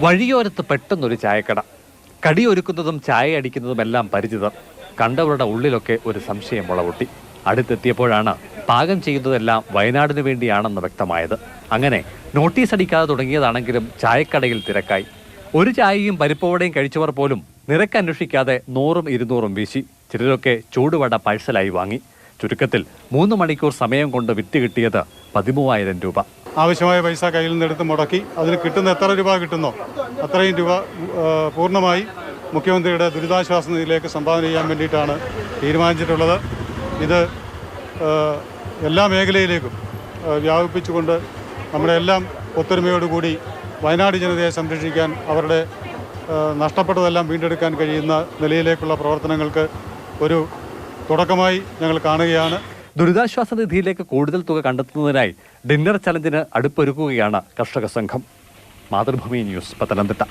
വഴിയോരത്ത് പെട്ടെന്നൊരു ചായക്കട. കടിയൊരുക്കുന്നതും ചായ അടിക്കുന്നതും എല്ലാം പരിചിതർ. കണ്ടവരുടെ ഉള്ളിലൊക്കെ ഒരു സംശയം മുളപൊട്ടി. അടുത്തെത്തിയപ്പോഴാണ് പാകം ചെയ്യുന്നതെല്ലാം വയനാടിനു വേണ്ടിയാണെന്ന് വ്യക്തമായത്. അങ്ങനെ നോട്ടീസ് അടിക്കാതെ തുടങ്ങിയതാണെങ്കിലും ചായക്കടയിൽ തിരക്കായി. ഒരു ചായയും പരിപ്പുവടയും കഴിച്ചവർ പോലും നിരക്ക് അന്വേഷിക്കാതെ നൂറും ഇരുന്നൂറും വീശി. ചിലരൊക്കെ ചൂടുവട പാഴ്സലായി വാങ്ങി. ചുരുക്കത്തിൽ മൂന്ന് മണിക്കൂർ സമയം കൊണ്ട് വിറ്റ് കിട്ടിയത് പതിമൂവായിരം രൂപ. ആവശ്യമായ പൈസ കയ്യിൽ നിന്ന് എടുത്ത് മുടക്കി. അതിന് കിട്ടുന്ന എത്ര രൂപ കിട്ടുന്നോ അത്രയും രൂപ പൂർണമായി മുഖ്യമന്ത്രിയുടെ ദുരിതാശ്വാസ നിധിയിലേക്ക് സംഭാവന ചെയ്യാൻ വേണ്ടിയിട്ടാണ് തീരുമാനിച്ചിട്ടുള്ളത്. ഇത് എല്ലാ മേഖലയിലേക്കും വ്യാപിപ്പിച്ചുകൊണ്ട് നമ്മളെല്ലാം ഒത്തൊരുമയോടുകൂടി വയനാട് ജനതയെ സംരക്ഷിക്കാൻ അവരുടെ നഷ്ടപ്പെട്ടതെല്ലാം വീണ്ടെടുക്കാൻ കഴിയുന്ന നിലയിലേക്കുള്ള പ്രവർത്തനങ്ങൾക്ക് ഒരു തുടക്കമായി ഞങ്ങൾ കാണുകയാണ്. ദുരിതാശ്വാസ നിധിയിലേക്ക് കൂടുതൽ തുക കണ്ടെത്തുന്നതിനായി ഡിന്നർ ചലഞ്ചിന് അടുപ്പൊരുക്കുകയാണ് കർഷക സംഘം. മാതൃഭൂമി ന്യൂസ് പത്തനംതിട്ട.